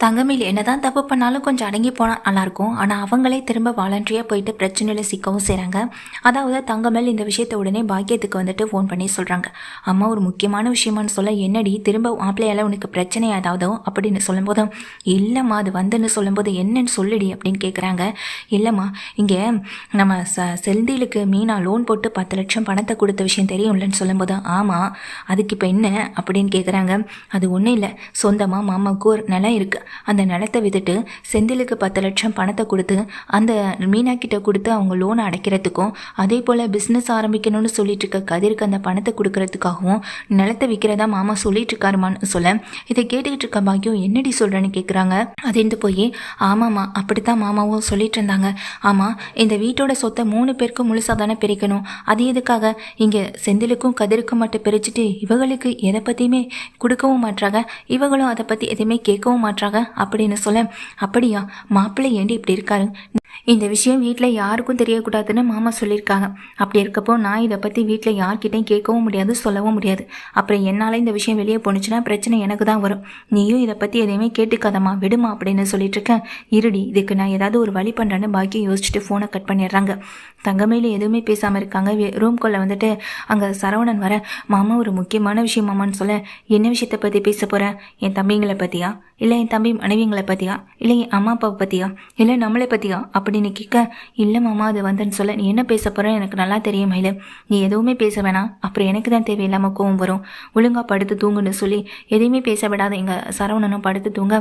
தங்கமேல் என்னதான் தப்பு பண்ணாலும் கொஞ்சம் அடங்கி போனால் நல்லாயிருக்கும். ஆனால் அவங்களே திரும்ப வாலண்டரியாக போயிட்டு பிரச்சனையில் சிக்கவும் செய்கிறாங்க அதாவது தங்கமேல் இந்த விஷயத்த உடனே பாக்கியத்துக்கு வந்துட்டு ஃபோன் பண்ணி சொல்கிறாங்க அம்மா ஒரு முக்கியமான விஷயமான்னு சொல்ல என்னடி திரும்ப மாப்பிள்ளையால் உனக்கு பிரச்சனை ஏதாவது? அப்படின்னு சொல்லும்போதும் இல்லைம்மா அது வந்துன்னு சொல்லும்போது என்னன்னு சொல்லுடி அப்படின்னு கேட்குறாங்க இல்லைம்மா இங்கே நம்ம ச செந்திலுக்கு மீனா லோன் போட்டு பத்து லட்சம் பணத்தை கொடுத்த விஷயம் தெரியும்லன்னு சொல்லும்போது ஆமாம் அதுக்கு இப்போ என்ன? அப்படின்னு கேட்குறாங்க அது ஒன்றும் இல்லை. சொந்தமாக மாமாவுக்கு ஒரு நிலம் இருக்குது அந்த நிலத்தை வித்துட்டு செந்திலுக்கு பத்து லட்சம் பணத்தை கொடுத்து அந்த மீனாக்கிட்ட கொடுத்து அவங்க லோனை அடைக்கிறதுக்கும் அதே போல் பிஸ்னஸ் ஆரம்பிக்கணும்னு சொல்லிட்டு இருக்க கதிருக்கு அந்த பணத்தை கொடுக்கறதுக்காகவும் நிலத்தை விற்கிறதா மாமா சொல்லிட்டு இருக்காருமான்னு சொல்ல இதை கேட்டுக்கிட்டு இருக்க பாக்கியம் என்னடி சொல்கிறேன்னு கேட்குறாங்க அதேந்து போய் ஆமாம்மா அப்படித்தான் மாமாவும் சொல்லிட்டு இருந்தாங்க ஆமாம் இந்த வீட்டோட சொத்தை மூணு பேருக்கும் முழுசாக தானே பிரிக்கணும். அது எதுக்காக? இங்கே செந்திலுக்கும் கதிருக்கும் மட்டும் பிரிச்சுட்டு இவங்களுக்கு எதை பற்றியுமே கொடுக்கவும் மாட்டாங்க இவங்களும் அதை பற்றி எதுவுமே கேட்கவும் மாட்றாங்க. அப்படின்னு சொல்ல அப்படியா மாப்பிள்ளை ஏண்டி இப்படி இருக்காரு? இந்த விஷயம் வீட்டில் யாருக்கும் தெரியக்கூடாதுன்னு மாமா சொல்லியிருக்காங்க. அப்படி இருக்கப்போ நான் இதை பற்றி வீட்டில் யார்கிட்டையும் கேட்கவும் முடியாது சொல்லவும் முடியாது. அப்புறம் என்னால் இந்த விஷயம் வெளியே போணுச்சுன்னா பிரச்சனை எனக்கு தான் வரும். நீயும் இதை பற்றி எதையுமே கேட்டுக்காதம்மா விடுமா அப்படின்னு சொல்லிட்டு இருக்கேன் இருடி இதுக்கு நான் ஏதாவது ஒரு வழி பண்ணுறேன்னு பாக்கியம் யோசிச்சுட்டு ஃபோனை கட் பண்ணிடுறாங்க. தங்கமேல எதுவுமே பேசாமல் இருக்காங்க. ரூம்குள்ளே வந்துட்டு அங்கே சரவணன் வர. மாமா ஒரு முக்கியமான விஷயம் மாமான்னு சொல்ல. என்ன விஷயத்தை பற்றி பேச போகிறேன் என் தம்பிங்களை பற்றியா இல்லை என் தம்பி மனைவிங்களை பற்றியா இல்லை என் அம்மா அப்பாவை பற்றியா இல்லை நம்மளை பற்றியா அப்படின்னு கேட்க இல்லை மாமா அது வந்தேன்னு சொல்ல நீ என்ன பேச போகிறேன்னு எனக்கு நல்லா தெரியும் மயில. நீ எதுவுமே பேச வேணாம். அப்புறம் எனக்கு தான் தேவையில்லாமல் கோவம் வரும். ஒழுங்காக படுத்து தூங்குன்னு சொல்லி எதையுமே பேச விடாத எங்கள் சரவணனும் படுத்து தூங்க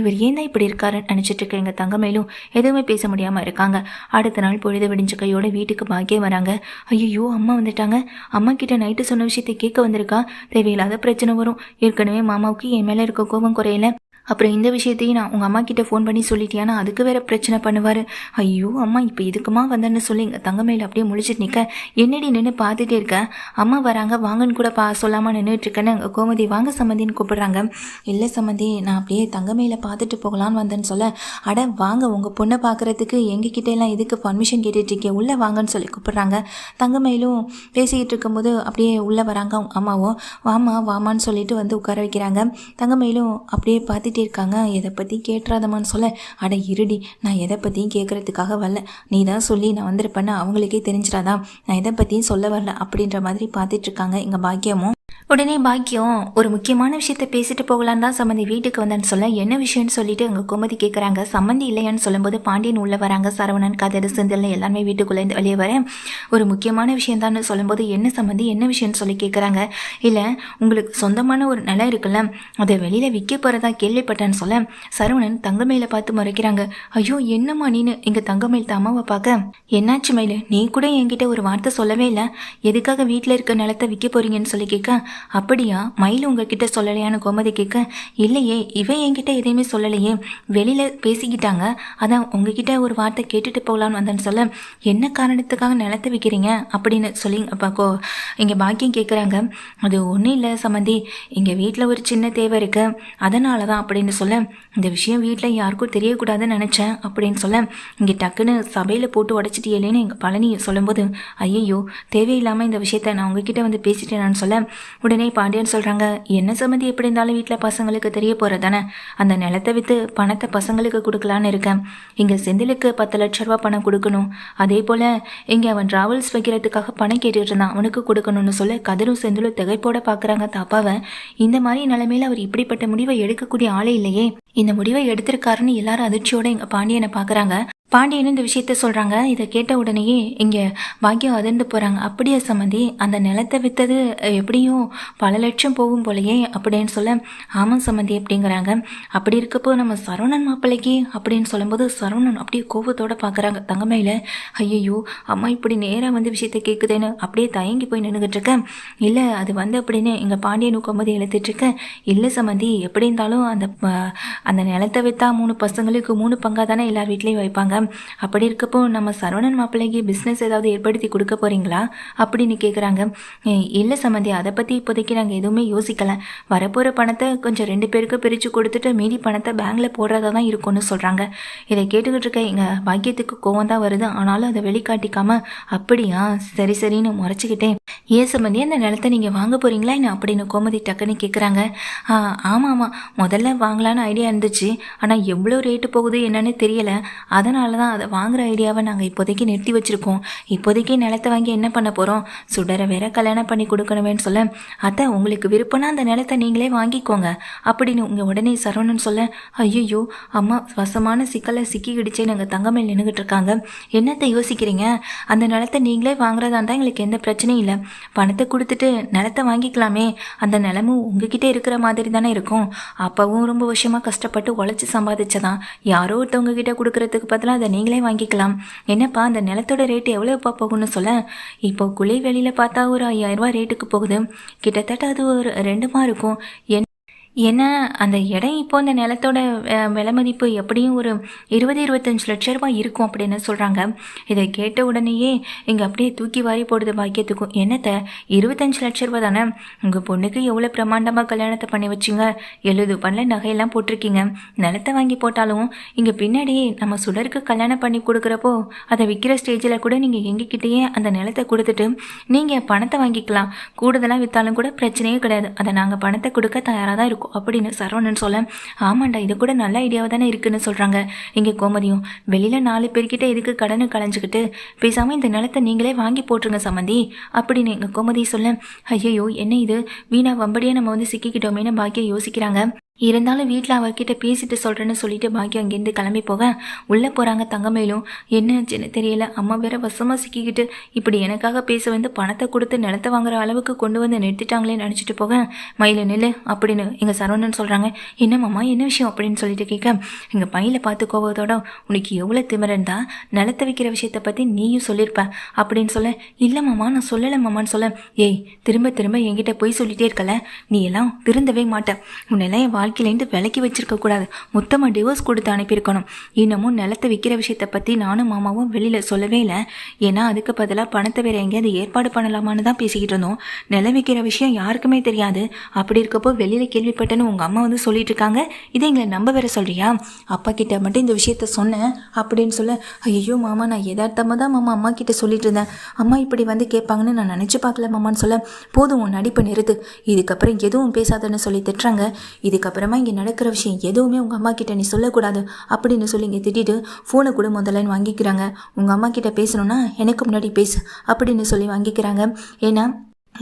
இவர் ஏன் தான் இப்படி இருக்காருன்னு நினச்சிட்டு இருக்க எங்கள் தங்கமேலும் எதுவுமே பேச முடியாமல் இருக்காங்க. அடுத்த நாள் பொழுது விடிஞ்ச கையோட வீட்டுக்கு பாக்கியம் வராங்க. ஐயோ அம்மா வந்துட்டாங்க. அம்மா கிட்ட நைட்டு சொன்ன விஷயத்தை கேட்க வந்திருக்கா? தேவையில்லாத பிரச்சனை வரும். ஏற்கனவே மாமாவுக்கு என் மேலே இருக்க கோபம் குறையல. அப்புறம் இந்த விஷயத்தையும் நான் உங்கள் அம்மா கிட்டே ஃபோன் பண்ணி சொல்லிட்டியானா அதுக்கு வேற பிரச்சனை பண்ணுவார். ஐயோ அம்மா இப்போ இதுக்குமா வந்தேன்னு சொல்லி எங்கள் அப்படியே முழிச்சிட்டு நிற்க என்னடி நின்று பார்த்துட்டே இருக்கேன் அம்மா வராங்க வாங்கன்னு கூட பா சொல்லாமல் நின்றுட்டு இருக்கேன்னு எங்கள் கோமதி வாங்க சம்மந்தின்னு கூப்பிடுறாங்க. இல்லை சம்மந்தி நான் அப்படியே தங்கமையில் பார்த்துட்டு போகலான்னு வந்தேன்னு சொல்ல அட வாங்க உங்கள் பொண்ணை பார்க்குறதுக்கு எங்ககிட்ட எல்லாம் இதுக்கு பர்மிஷன் கேட்டுட்டு உள்ளே வாங்கன்னு சொல்லி கூப்பிட்றாங்க. தங்கமையிலும் பேசிக்கிட்டு இருக்கும்போது அப்படியே உள்ளே வராங்க அவங்க அம்மாவும். வாமா வாமான்னு சொல்லிட்டு வந்து உட்கார வைக்கிறாங்க. தங்கமையிலும் அப்படியே பார்த்துட்டு இருக்காங்க எதை பற்றி கேட்டுறாதமான்னு சொல்ல. அட இருடி நான் எதை பற்றியும் கேட்குறதுக்காக வரல. நீ தான் சொல்லி நான் வந்திருப்பேன்னு அவங்களுக்கே தெரிஞ்சிடாதா? நான் எதை பற்றியும் சொல்ல வரல அப்படின்ற மாதிரி பார்த்துட்ருக்காங்க எங்கள் பாக்கியமும். உடனே பாக்கியம் ஒரு முக்கியமான விஷயத்த பேசிட்டு போகலான்னு தான் சம்மந்தி வீட்டுக்கு வந்தேன்னு சொல்ல என்ன விஷயம்னு சொல்லிட்டு அங்கே குமதி கேட்குறாங்க சம்மந்தி இல்லையான்னு சொல்லும்போது பாண்டியன் உள்ளே வராங்க. சரவணன் கதிர் செந்தில் எல்லாமே வீட்டுக்குள்ளே இருந்து வெளியே வர ஒரு முக்கியமான விஷயம் தான் சொல்லும்போது என்ன சம்மந்தி என்ன விஷயம்னு சொல்லி கேட்குறாங்க இல்லை உங்களுக்கு சொந்தமான ஒரு நிலம் இருக்குல்ல அதை வெளியில் விற்க போகிறதா கேள்விப்பட்டேன்னு சொல்ல சரவணன் தங்கமயில பார்த்து முறைக்கிறாங்க. ஐயோ என்னம்மா நீனு எங்கள் தங்கமயில் அம்மாவை பார்க்க? என்னாச்சு மயில் நீ கூட என்கிட்ட ஒரு வார்த்தை சொல்லவே இல்லை. எதுக்காக வீட்டில் இருக்க நிலத்தை விற்க போறீங்கன்னு சொல்லி கேட்க அப்படியா? மயில் உங்ககிட்ட சொல்லலையான்னு கோமதி கேட்க இல்லையே இவன் என்கிட்ட எதையுமே சொல்லலையே. வெளியில் பேசிக்கிட்டாங்க. அதான் உங்ககிட்ட ஒரு வார்த்தை கேட்டுட்டு போகலான்னு வந்தேன்னு சொல்ல என்ன காரணத்துக்காக நிலத்தை விற்கிறீங்க அப்படின்னு சொல்லி அப்போ கோ இங்கே பாக்கியம் கேட்குறாங்க அது ஒன்றும் இல்லை சம்மந்தி எங்கள் வீட்டில் ஒரு சின்ன தேவை இருக்கு. அதனால தான் அப்படின்னு சொல்ல இந்த விஷயம் வீட்டில் யாருக்கும் தெரியக்கூடாதுன்னு நினச்சேன் அப்படின்னு சொல்ல இங்கே டக்குன்னு சபையில் போட்டு உடச்சிட்டியலேன்னு எங்கள் பழனி சொல்லும்போது ஐயையோ தேவையில்லாமல் இந்த விஷயத்த நான் உங்ககிட்ட வந்து பேசிட்டேனான்னு சொல்ல உடனே பாண்டியன் சொல்கிறாங்க என்ன சம்மந்தி எப்படி இருந்தாலும் வீட்டில் பசங்களுக்கு தெரிய போகிறது தானே? அந்த நிலத்தை விற்று பணத்தை பசங்களுக்கு கொடுக்கலான்னு இருக்கேன். இங்கே செந்திலுக்கு பத்து லட்ச ரூபா பணம் கொடுக்கணும். அதே போல் இங்கே அவன் ட்ராவல்ஸ் வைக்கிறதுக்காக பணம் கேட்டுட்டு இருந்தான். அவனுக்கு கொடுக்கணும்னு சொல்ல கதிரும் செந்திலும் திகைப்போட பார்க்குறாங்க தாப்பாவை. இந்த மாதிரி நிலைமையில் அவர் இப்படிப்பட்ட முடிவை எடுக்கக்கூடிய ஆளே இல்லையே. இந்த முடிவை எடுத்திருக்காருன்னு எல்லாரும் அதிர்ச்சியோட எங்கள் பாண்டியனை பார்க்குறாங்க பாண்டியன் இந்த விஷயத்த சொல்கிறாங்க இதை கேட்ட உடனேயே இங்கே பாக்கியம் அதிர்ந்து போகிறாங்க அப்படியே சம்மந்தி அந்த நிலத்தை விற்றது எப்படியும் பல லட்சம் போகும் போலையே அப்படின்னு சொல்ல ஆமாம் சம்மந்தி அப்படிங்கிறாங்க. அப்படி இருக்கப்போ நம்ம சரவணன் மாப்பிள்ளைக்கு அப்படின்னு சொல்லும்போது சரவணன் அப்படியே கோபத்தோடு பார்க்குறாங்க தங்கமையில் ஐயையோ அம்மா இப்படி நேராக வந்து விஷயத்த கேட்குதேன்னு அப்படியே தயங்கி போய் நின்றுக்கிட்டு இருக்கேன் இல்லை அது வந்து அப்படின்னு எங்கள் பாண்டியன் உட்காம்போது எழுத்துட்ருக்கேன் இல்லை சம்மந்தி எப்படி இருந்தாலும் அந்த அந்த நிலத்தை விற்றா மூணு பசங்களுக்கு மூணு பங்காக தானே எல்லார் வீட்லேயும் வைப்பாங்க. அப்படி இருக்கப்போ நம்ம சரவணன் மாப்பிள்ளைக்கு பிஸ்னஸ் ஏதாவது ஏற்படுத்தி கொடுக்க போறீங்களா? அப்படின்னு கேட்குறாங்க இல்லை சம்மந்தி அதை பற்றி இப்போதைக்கு நாங்கள் எதுவுமே யோசிக்கல. வரப்போகிற பணத்தை கொஞ்சம் ரெண்டு பேருக்கு பிரித்து கொடுத்துட்டு மீதி பணத்தை பேங்கில் போடுறதா தான் இருக்கும்னு சொல்கிறாங்க இதை கேட்டுக்கிட்டு இருக்க எங்கள் பாக்கியத்துக்கு கோவம் தான் வருது. ஆனாலும் அதை வெளிக்காட்டிக்காம அப்படியா? சரி சரின்னு முறைச்சிக்கிட்டேன். ஏன் சம்மந்தி அந்த நிலத்தை நீங்கள் வாங்க போறீங்களா என்ன அப்படின்னு கோமதி டக்குன்னு கேட்குறாங்க ஆமாம் ஆமாம் முதல்ல வாங்கலான்னு ஐடியா இருந்துச்சு. ஆனால் எவ்வளோ ரேட்டு போகுது என்னன்னு தெரியல. அதனால தான் அதை வாங்குற ஐடியாவை நாங்கள் இப்போதைக்கு நிறுத்தி வச்சுருக்கோம். இப்போதைக்கு நிலத்தை வாங்கி என்ன பண்ண போகிறோம் சுடரை வேற கல்யாணம் பண்ணி கொடுக்கணுமேனு சொல்ல அத்தை உங்களுக்கு விருப்பம்னா அந்த நிலத்தை நீங்களே வாங்கிக்கோங்க. அப்படின்னு உங்கள் உடனே சரவணன் சொல்ல ஐயோ அம்மா வசமான சிக்கலை சிக்கிக்கிடுச்சே நாங்கள் தங்கமேல் நின்றுக்கிட்டு இருக்காங்க. என்னத்தை யோசிக்கிறீங்க? அந்த நிலத்தை நீங்களே வாங்குறதா இருந்தால் எங்களுக்கு எந்த பிரச்சனையும் இல்லை. பணத்தை கொடுத்துட்டு நிலத்தை வாங்கிக்கலாமே. அந்த நிலமும் உங்ககிட்ட இருக்கிற மாதிரி தானே இருக்கும். அப்பவும் ரொம்ப வருஷமாக கஷ்டப்பட்டு உழைச்சி சம்பாதிச்சதான். யாரோ ஒருத்தவங்க கிட்ட கொடுக்கறதுக்கு பதிலாக அதை நீங்களே வாங்கிக்கலாம். என்னப்பா அந்த நிலத்தோட ரேட்டு எவ்வளோப்பா போகும்னு சொல்ல? இப்போ குழி வெளியில் பார்த்தா ஒரு ஐயாயிரம் ரூபா ரேட்டுக்கு போகுது. கிட்டத்தட்ட அது ஒரு ரெண்டுமா இருக்கும். ஏன்னா அந்த இடம் இப்போ அந்த நிலத்தோட விலை மதிப்பு எப்படியும் ஒரு இருபது இருபத்தஞ்சு லட்ச ரூபாய் இருக்கும் அப்படின்னு சொல்கிறாங்க இதை கேட்ட உடனேயே இங்கே அப்படியே தூக்கி வாரி போடுது பாக்கியத்துக்கும். என்னத்தை? இருபத்தஞ்சு லட்ச ரூபா தானே? உங்கள் பொண்ணுக்கு எவ்வளோ பிரமாண்டமாக கல்யாணத்தை பண்ணி வச்சிங்க? எழுது பண்ணல நகையெல்லாம் போட்டிருக்கீங்க. நிலத்தை வாங்கி போட்டாலும் இங்கே பின்னாடி நம்ம சுடருக்கு கல்யாணம் பண்ணி கொடுக்குறப்போ அதை விற்கிற ஸ்டேஜில் கூட நீங்கள் எங்ககிட்டயே அந்த நிலத்தை கொடுத்துட்டு நீங்கள் பணத்தை வாங்கிக்கலாம். கூடுதலாக விற்றாலும் கூட பிரச்சனையே கிடையாது. அதை நாங்கள் பணத்தை கொடுக்க தயாராக தான் இருக்கோம். அப்படின்னு சரவணன் சொல்ல ஆமாண்டா இது கூட நல்ல ஐடியாவாக தானே இருக்குன்னு சொல்கிறாங்க இங்கே கோமதியும் வெளியில் நாலு பேர்கிட்ட இதுக்கு கடனை களைஞ்சிக்கிட்டு பேசாமல் இந்த நிலத்தை நீங்களே வாங்கி போட்டுருங்க சம்மந்தி அப்படின்னு எங்கள் கோமதி சொல்ல ஐயையோ என்ன இது? வீணா வம்படியாக நம்ம வந்து சிக்கிக்கிட்டோமேனு பாக்கிய யோசிக்கிறாங்க. இருந்தாலும் வீட்டில் அவர்கிட்ட பேசிட்டு சொல்கிறேன்னு சொல்லிட்டு பாக்கி அங்கேருந்து கிளம்பி போக. உள்ளே போகிறாங்க தங்கமேலும் என்னாச்சுன்னு தெரியல. அம்மா வேற வசமாக சிக்கிக்கிட்டு இப்படி எனக்காக பேச வந்து பணத்தை கொடுத்து நிலத்தை வாங்குற அளவுக்கு கொண்டு வந்து நிறுத்திட்டாங்களே நினச்சிட்டு போக. மயில நில்லு அப்படின்னு எங்கள் சரவணன் சொல்கிறாங்க என்னம்மாம்மா என்ன விஷயம் அப்படின்னு சொல்லிட்டு கேட்க. எங்கள் மயிலை பார்த்து கோவத்தோட உனக்கு எவ்வளோ திமிரண்டா நிலத்தை விற்கிற விஷயத்தை பற்றி நீயும் சொல்லியிருப்ப அப்படின்னு சொல்ல. இல்லை மாமா நான் சொல்லலை மாமான்னு சொல்ல. ஏய் திரும்ப திரும்ப என்கிட்ட போய் சொல்லிட்டே இருக்கல. நீ எல்லாம் திருந்தவே மாட்ட. உன்னெல்லாம் என் வாழ்க்கையிலேருந்து விலக்கி வச்சிருக்க கூடாது. மொத்தமாக டிவோர்ஸ் கொடுத்து அனுப்பியிருக்கணும். இன்னமும் நிலத்தை விற்கிற விஷயத்தை பற்றி நானும் மாமாவும் வெளியில் சொல்லவே இல்லை. ஏன்னா அதுக்கு பதிலாக பணத்தை வேறு எங்கேயாவது ஏற்பாடு பண்ணலாமான்னு தான் பேசிக்கிட்டு இருந்தோம். நிலம் விற்கிற விஷயம் யாருக்குமே தெரியாது. அப்படி இருக்கப்போ வெளியில் கேள்விப்பட்டேன்னு உங்கள் அம்மா வந்து சொல்லிட்டு இருக்காங்க. இதை எங்களை நம்ப வேற சொல்றியா? அப்பா கிட்ட மட்டும் இந்த விஷயத்த சொன்னேன். அப்படின்னு சொல்ல ஐயோ மாமா நான் எதார்த்தமாக தான் மாமா அம்மா கிட்ட சொல்லிட்டு இருந்தேன். அம்மா இப்படி வந்து கேட்பாங்கன்னு நான் நினச்சி பார்க்கல மாமான்னு சொல்ல போதும் உன் நடிப்பு நிறுத்து. இதுக்கப்புறம் எதுவும் பேசாதன்னு சொல்லி திட்டுறாங்க. இதுக்கப்புறம் இங்கே நடக்கிற விஷயம் எதுவுமே உங்கள் அம்மா கிட்ட நீ சொல்லக்கூடாது அப்படின்னு சொல்லி இங்கே திட்டிட்டு ஃபோனை கூட முதல்லன்னு வாங்கிக்கிறாங்க. உங்கள் அம்மா கிட்ட பேசணும்னா எனக்கு முன்னாடி பேசு அப்படின்னு சொல்லி வாங்கிக்கிறாங்க. ஏன்னா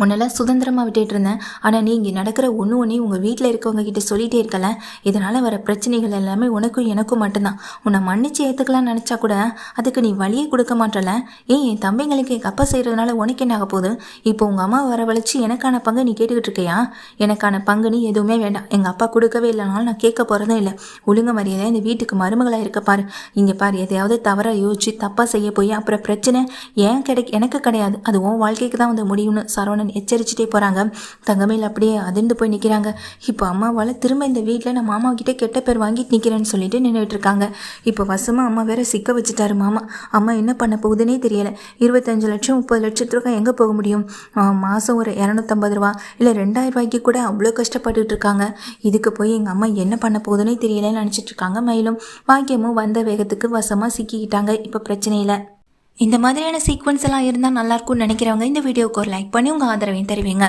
உன்னெல்லாம் சுதந்திரமாக விட்டுட்டு இருந்தேன். ஆனால் நீ இங்கே நடக்கிற ஒன்று ஒன்றையும் உங்கள் வீட்டில் இருக்கவங்க கிட்ட சொல்லிகிட்டே இருக்கல. இதனால் வர பிரச்சனைகள் எல்லாமே உனக்கும் எனக்கும் மட்டும்தான். உன்னை மன்னிச்சு ஏற்றுக்கலாம்னு நினச்சா கூட அதுக்கு நீ வழியே கொடுக்க மாட்டல. ஏன் என் தம்பிங்களுக்கு எங்கள் அப்பா செய்கிறதுனால உனக்கு என்ன ஆக போகுது? இப்போ உங்கள் அம்மா வரவழைச்சி எனக்கான பங்கு நீ கேட்டுக்கிட்டு இருக்கியா? எனக்கான பங்கு நீ எதுவுமே வேண்டாம். எங்கள் அப்பா கொடுக்கவே இல்லைனாலும் நான் கேட்க போகிறதும் இல்லை. ஒழுங்கு மரியாதை இந்த வீட்டுக்கு மருமகளாக இருக்க பாரு. இங்கே பாரு எதையாவது தவறாக யோசிச்சு தப்பாக செய்ய போய் அப்புறம் பிரச்சனை ஏன் கிடை எனக்கு கிடையாது. அது உன் வாழ்க்கைக்கு தான் வந்து முடியும்னு சரவணன் எச்சரிச்சுட்டே போகிறாங்க தங்கமேல் அப்படியே அதிர்ந்து போய் நிற்கிறாங்க இப்போ அம்மாவால் திரும்ப இந்த வீட்டில் நான் மாமா கிட்டே கெட்ட பேர் வாங்கிட்டு நிற்கிறேன்னு சொல்லிட்டு நின்றுட்டு இருக்காங்க. இப்போ வசமாக அம்மா வேற சிக்க வச்சுட்டாரு மாமா. அம்மா என்ன பண்ண போகுதுன்னே தெரியலை. இருபத்தஞ்சு லட்சம் முப்பது லட்சத்து ரூபாய் எங்கே போக முடியும்? மாதம் ஒரு இரநூத்தம்பது ரூபா. இல்லை ரெண்டாயிரம் ரூபாய்க்கு கூட அவ்வளோ கஷ்டப்பட்டுட்டு இருக்காங்க. இதுக்கு போய் எங்கள் அம்மா என்ன பண்ண போகுதுன்னே தெரியலன்னு நினச்சிட்டு இருக்காங்க மயிலும். பாக்கியமும் வந்த வேகத்துக்கு வசமாக சிக்கிக்கிட்டாங்க. இப்போ பிரச்சனையில் இந்த மாதிரியான சீக்வன்ஸ் எல்லாம் இருந்தால் நல்லாயிருக்கும்னு நினைக்கிறவங்க இந்த வீடியோவுக்கு ஒரு லைக் பண்ணி உங்கள் ஆதரவையும் தருவீங்க.